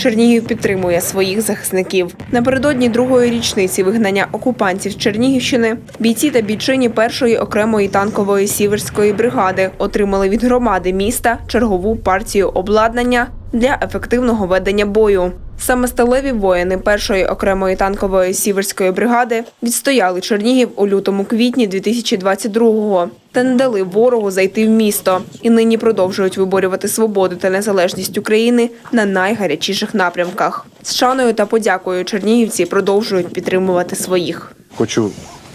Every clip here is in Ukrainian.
Чернігів підтримує своїх захисників. Напередодні другої річниці вигнання окупантів з Чернігівщини бійці та бійчині першої окремої танкової сіверської бригади отримали від громади міста чергову партію обладнання для ефективного ведення бою. Саме сталеві воїни першої окремої танкової сіверської бригади відстояли Чернігів у лютому-квітні 2022-го та не дали ворогу зайти в місто і нині продовжують виборювати свободу та незалежність України на найгарячіших напрямках. З шаною та подякою чернігівці продовжують підтримувати своїх. Хочу,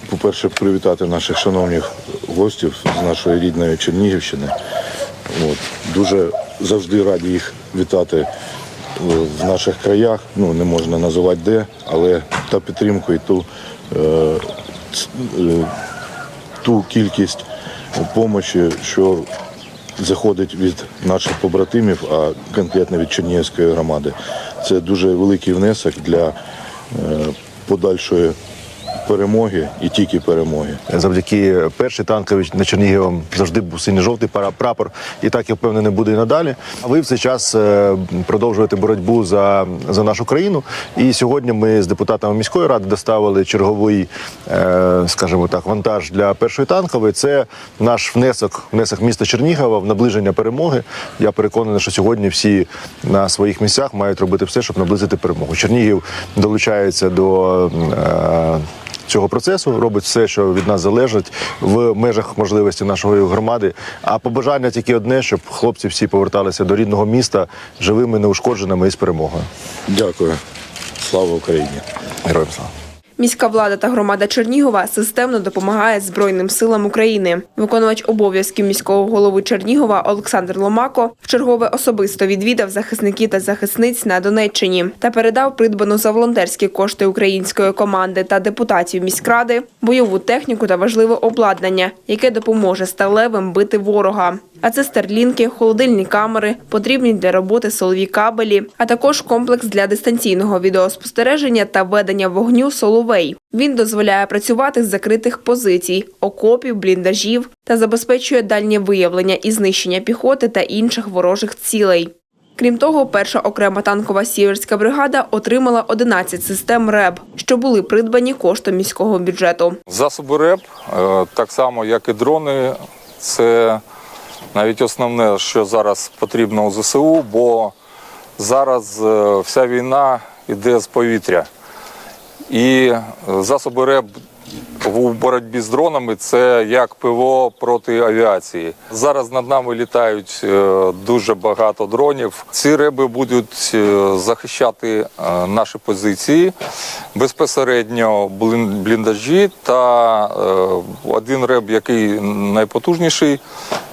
по-перше, привітати наших шановних гостів з нашої рідної Чернігівщини. От. Дуже завжди раді їх вітати е, в наших краях. Ну, не можна називати де, але та підтримку і ту, е, е, ту кількість допомоги, що заходить від наших побратимів, а конкретно від Чернігівської громади. Це дуже великий внесок для подальшої перемоги і тільки перемоги. Завдяки першій танковій на Чернігівом завжди був синьо-жовтий прапор, і так я впевнений буде і надалі. А ви в цей час е, продовжуєте боротьбу за, за нашу країну. І сьогодні ми з депутатами міської ради доставили черговий, е, скажімо так, вантаж для першої танкової. Це наш внесок, внесок міста Чернігова в наближення перемоги. Я переконаний, що сьогодні всі на своїх місцях мають робити все, щоб наблизити перемогу. Чернігів долучається до. Цього процесу, робить все, що від нас залежить в межах можливості нашої громади. А побажання тільки одне, щоб хлопці всі поверталися до рідного міста живими, неушкодженими і з перемогою. Дякую. Слава Україні! Героям слава! Міська влада та громада Чернігова системно допомагає Збройним силам України. Виконувач обов'язків міського голови Чернігова Олександр Ломако вчергове особисто відвідав захисників та захисниць на Донеччині та передав придбану за волонтерські кошти української команди та депутатів міськради бойову техніку та важливе обладнання, яке допоможе сталевим бити ворога. А це старлінки, холодильні камери, потрібні для роботи солові кабелі, а також комплекс для дистанційного відеоспостереження та ведення вогню Соловей. Він дозволяє працювати з закритих позицій, окопів, бліндажів та забезпечує дальнє виявлення і знищення піхоти та інших ворожих цілей. Крім того, перша окрема танкова сіверська бригада отримала 11 систем РЕБ, що були придбані коштом міського бюджету. Засоби РЕП, е, так само як і дрони, це навіть основне, що зараз потрібно у ЗСУ, бо зараз е, вся війна йде з повітря. І е, засоби РЕП у боротьбі з дронами це як ПВО проти авіації. Зараз над нами літають е, дуже багато дронів. Ці реби будуть е, захищати е, наші позиції безпосередньо бліндажі та один реб, який найпотужніший,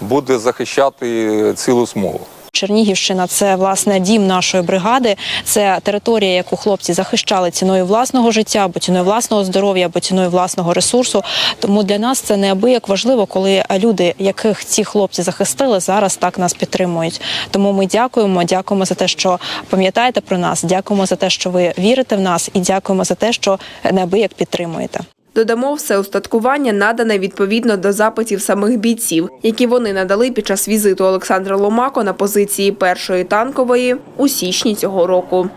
буде захищати цілу смугу. Чернігівщина це власне дім нашої бригади. Це територія, яку хлопці захищали ціною власного життя, або ціною власного здоров'я, або ціною власного ресурсу. Тому для нас це неабияк важливо, коли люди, яких ці хлопці захистили, зараз так нас підтримують. Тому ми дякуємо. Дякуємо за те, що пам'ятаєте про нас. Дякуємо за те, що ви вірите в нас, і дякуємо за те, що неабияк підтримуєте. Додамо, все устаткування надане відповідно до запитів самих бійців, які вони надали під час візиту Олександра Ломако на позиції першої танкової у січні цього року.